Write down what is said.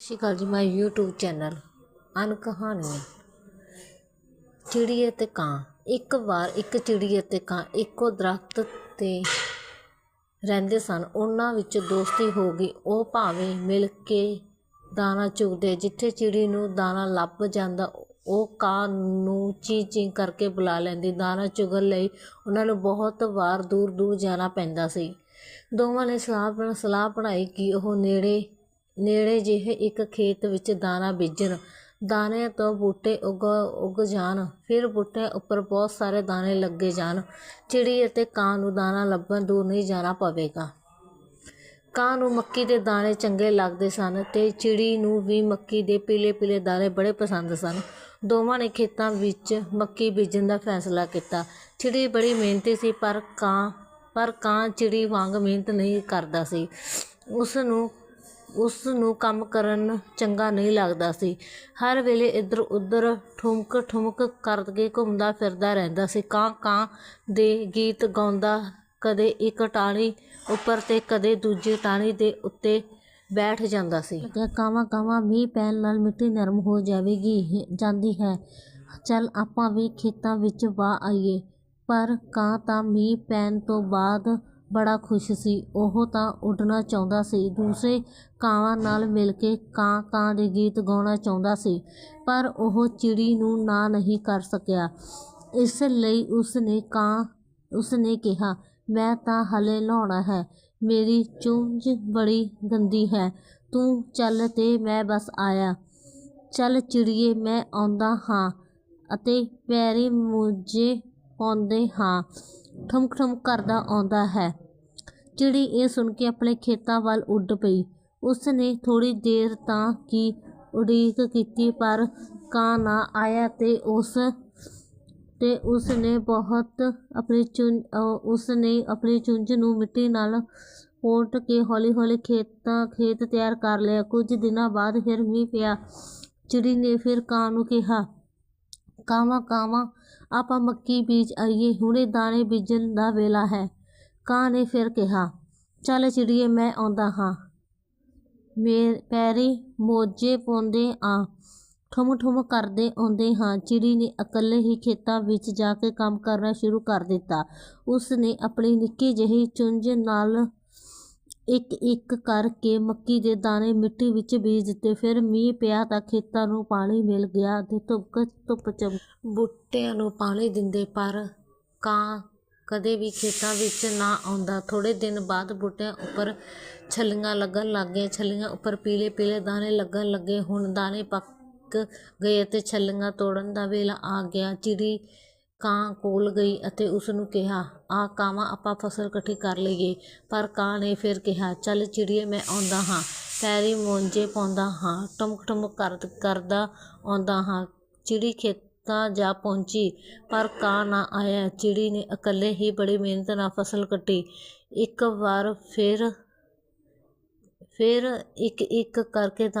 ਸਤਿ ਸ਼੍ਰੀ ਅਕਾਲ ਜੀ ਮੈਂ YouTube ਚੈਨਲ ਅਨ ਕਹਾਣੀਆਂ ਚਿੜੀ ਅਤੇ ਕਾਂ, ਇੱਕ ਵਾਰ ਇੱਕ ਚਿੜੀ ਅਤੇ ਕਾਂ, ਇੱਕੋ ਦਰਖਤ ਤੇ ਰਹਿੰਦੇ ਸਨ। ਉਹਨਾਂ ਵਿੱਚ ਦੋਸਤੀ ਹੋ ਗਈ। ਉਹ ਭਾਵੇਂ ਮਿਲ ਕੇ ਦਾਣਾ ਚੁਗਦੇ, ਜਿੱਥੇ ਚਿੜੀ ਨੂੰ ਦਾਣਾ ਲੱਭ ਜਾਂਦਾ, ਉਹ ਕਾਂ ਨੂੰ ਚੀਂ ਚੀਂ ਕਰਕੇ ਬੁਲਾ ਲੈਂਦੀ। ਦਾਣਾ ਚੁਗਣ ਲਈ ਉਹਨਾਂ ਨੂੰ ਬਹੁਤ ਵਾਰ ਦੂਰ ਦੂਰ ਜਾਣਾ ਪੈਂਦਾ ਸੀ। ਦੋਵਾਂ ਨੇ ਸਲਾਹ ਸਲਾਹ ਬਣਾਈ ਕਿ ਉਹ ਨੇੜੇ ਨੇੜੇ ਜਿਹੇ ਇੱਕ ਖੇਤ ਵਿੱਚ ਦਾਣਾ ਬੀਜਣ। ਦਾਣਿਆਂ ਤੋਂ ਬੂਟੇ ਉਗ, ਉੱਗ ਜਾਣ। ਫਿਰ ਬੂਟਿਆਂ ਉੱਪਰ ਬਹੁਤ ਸਾਰੇ ਦਾਣੇ ਲੱਗੇ ਜਾਣ। ਚਿੜੀ ਅਤੇ ਕਾਂ ਨੂੰ ਦਾਣਾ ਲੱਭਣ ਦੂਰ ਨਹੀਂ ਜਾਣਾ ਪਵੇਗਾ। ਕਾਂ ਨੂੰ ਮੱਕੀ ਦੇ ਦਾਣੇ ਚੰਗੇ ਲੱਗਦੇ ਸਨ ਤੇ ਚਿੜੀ ਨੂੰ ਵੀ ਮੱਕੀ ਦੇ ਪੀਲੇ ਪੀਲੇ ਦਾਣੇ ਬੜੇ ਪਸੰਦ ਸਨ। ਦੋਵਾਂ ਨੇ ਖੇਤਾਂ ਵਿੱਚ ਮੱਕੀ ਬੀਜਣ ਦਾ ਫੈਸਲਾ ਕੀਤਾ। ਚਿੜੀ ਬੜੀ ਮਿਹਨਤੀ ਸੀ ਪਰ ਕਾਂ ਪਰ ਕਾਂ ਚਿੜੀ ਵਾਂਗ ਮਿਹਨਤ ਨਹੀਂ ਕਰਦਾ ਸੀ। ਉਸ ਨੂੰ ਉਸ ਨੂੰ ਕੰਮ ਕਰਨ ਚੰਗਾ ਨਹੀਂ ਲੱਗਦਾ ਸੀ। ਹਰ ਵੇਲੇ ਇੱਧਰ ਉੱਧਰ ਠੁਮਕ ਠੁਮਕ ਕਰਕੇ ਘੁੰਮਦਾ ਫਿਰਦਾ ਰਹਿੰਦਾ ਸੀ। ਕਾਂ ਕਾਂ ਦੇ ਗੀਤ ਗਾਉਂਦਾ ਕਦੇ ਇੱਕ ਟਾਹਣੀ ਉੱਪਰ ਤੇ ਕਦੇ ਦੂਜੀ ਟਾਹਣੀ ਦੇ ਉੱਤੇ ਬੈਠ ਜਾਂਦਾ ਸੀ। ਕਾਵਾਂ ਕਾਵਾਂ ਮੀਂਹ ਪੈਣ ਨਾਲ ਮਿੱਟੀ ਨਰਮ ਹੋ ਜਾਵੇਗੀ ਜਾਂਦੀ ਹੈ। ਚੱਲ ਆਪਾਂ ਵੀ ਖੇਤਾਂ ਵਿੱਚ ਵਾ ਆਈਏ, ਪਰ ਕਾਂ ਤਾਂ ਮੀਂਹ ਪੈਣ ਤੋਂ ਬਾਅਦ ਬੜਾ ਖੁਸ਼ ਸੀ। ਉਹ ਤਾਂ ਉੱਡਣਾ ਚਾਹੁੰਦਾ ਸੀ। ਦੂਸਰੇ ਕਾਵਾਂ ਨਾਲ ਮਿਲ ਕੇ ਕਾਂ ਕਾਂ ਦੇ ਗੀਤ ਗਾਉਣਾ ਚਾਹੁੰਦਾ ਸੀ, ਪਰ ਉਹ ਚਿੜੀ ਨੂੰ ਨਾ ਨਹੀਂ ਕਰ ਸਕਿਆ। ਇਸ ਲਈ ਉਸ ਨੇ ਕਾਂ ਉਸ ਕਿਹਾ, ਮੈਂ ਤਾਂ ਹਲੇ ਨਹਾਉਣਾ ਹੈ। ਮੇਰੀ ਚੁੰਝ ਬੜੀ ਗੰਦੀ ਹੈ। ਤੂੰ ਚੱਲ ਤੇ ਮੈਂ ਬਸ ਆਇਆ। ਚੱਲ ਚਿੜੀਏ, ਮੈਂ ਆਉਂਦਾ ਹਾਂ ਅਤੇ ਪੈਰੀ ਮੋਜੇ ਪਾਉਂਦੇ ਹਾਂ। ਠੁਮਕ ਠੁਮਕ ਕਰਦਾ ਆਉਂਦਾ ਹੈ। ਚਿੜੀ ਇਹ ਸੁਣ ਕੇ ਆਪਣੇ ਖੇਤਾਂ ਵੱਲ ਉੱਡ ਪਈ। ਉਸ ਨੇ ਥੋੜੀ ਦੇਰ ਤਾਂ ਕੀ ਉਡੀਕ ਕੀਤੀ, ਪਰ ਕਾਂ ਨਾ ਆਇਆ ਤੇ ਉਸ ਤੇ ਉਸ ਨੇ ਬਹੁਤ ਆਪਣੀ ਚੁੰਝ ਉਸ ਨੇ ਆਪਣੀ ਚੁੰਝ ਨੂੰ ਮਿੱਟੀ ਨਾਲ ਪੋਟ ਕੇ ਹੌਲੀ ਹੌਲੀ ਖੇਤਾਂ, ਖੇਤ ਤਿਆਰ ਕਰ ਲਿਆ। ਕੁਝ ਦਿਨਾਂ ਬਾਅਦ ਫਿਰ ਮੀਂਹ ਪਿਆ। ਚਿੜੀ ਨੇ ਫਿਰ ਕਾਂ ਨੂੰ ਕਿਹਾ ਕਾਵਾਂ ਕਾਵਾਂ, ਆਪਾਂ ਮੱਕੀ ਬੀਜ ਆਈਏ, ਹੁਣੇ ਦਾਣੇ ਬੀਜਣ ਦਾ ਵੇਲਾ ਹੈ। ਕਾਂ ਨੇ ਫਿਰ ਕਿਹਾ, ਚੱਲ ਚਿੜੀਏ, ਮੈਂ ਆਉਂਦਾ ਹਾਂ। ਮੇ ਪੈਰੀ ਮੋਜੇ ਪਾਉਂਦੇ ਆ, ਠੁਮ ਠੁਮ ਕਰਦੇ ਆਉਂਦੇ ਹਾਂ। ਚਿੜੀ ਨੇ ਇਕੱਲੇ ਹੀ ਖੇਤਾਂ ਵਿੱਚ ਜਾ ਕੇ ਕੰਮ ਕਰਨਾ ਸ਼ੁਰੂ ਕਰ ਦਿੱਤਾ। ਉਸ ਨੇ ਆਪਣੀ ਨਿੱਕੀ ਜਿਹੀ ਚੁੰਝ ਨਾਲ ਇੱਕ ਇੱਕ ਕਰਕੇ ਮੱਕੀ ਦੇ ਦਾਣੇ ਮਿੱਟੀ ਵਿੱਚ ਬੀਜ ਦਿੱਤੇ। ਫਿਰ ਮੀਂਹ ਪਿਆ ਤਾਂ ਖੇਤਾਂ ਨੂੰ ਪਾਣੀ ਮਿਲ ਗਿਆ ਅਤੇ ਧੁੱਪ ਧੁੱਪ ਚਮ ਬੂਟਿਆਂ ਨੂੰ ਪਾਣੀ ਦਿੰਦੇ, ਪਰ ਕਾਂ ਕਦੇ ਵੀ ਖੇਤਾਂ ਵਿੱਚ ਨਾ ਆਉਂਦਾ। ਥੋੜੇ ਦਿਨ ਬਾਅਦ ਬੂਟਿਆਂ ਉੱਪਰ ਛੱਲੀਆਂ ਲੱਗਣ ਲੱਗ ਗਈਆਂ। ਛੱਲੀਆਂ ਉੱਪਰ ਪੀਲੇ ਪੀਲੇ ਦਾਣੇ ਲੱਗਣ ਲੱਗੇ। ਹੁਣ ਦਾਣੇ ਪੱਕ ਗਏ ਅਤੇ ਛੱਲੀਆਂ ਤੋੜਨ ਦਾ ਵੇਲਾ ਆ ਗਿਆ। ਚਿੜੀ ਕਾਂ ਕੋਲ ਗਈ ਅਤੇ ਉਸ ਨੂੰ ਕਿਹਾ, ਆ ਕਾਵਾਂ ਆਪਾਂ ਫਸਲ ਇਕੱਠੀ ਕਰ ਲਈਏ। ਪਰ ਕਾਂ ਨੇ ਫਿਰ ਕਿਹਾ, ਚੱਲ ਚਿੜੀਏ, ਮੈਂ ਆਉਂਦਾ ਹਾਂ। ਪੈਰੀ ਮੋਂਜੇ ਪਾਉਂਦਾ ਹਾਂ ਟਮਕ ਟਮਕ ਕਰ ਕਰਦਾ ਆਉਂਦਾ ਹਾਂ। ਚਿੜੀ ਖੇਤਾਂ ਜਾ ਪਹੁੰਚੀ, ਪਰ ਕਾਂ ਨਾ ਆਇਆ। ਚਿੜੀ ਨੇ ਇਕੱਲੇ ਹੀ ਬੜੀ ਮਿਹਨਤ ਨਾਲ ਫਸਲ ਕੱਟੀ। ਇੱਕ ਵਾਰ ਫਿਰ ਫਿਰ ਇੱਕ ਇੱਕ ਕਰਕੇ ਤਾਂ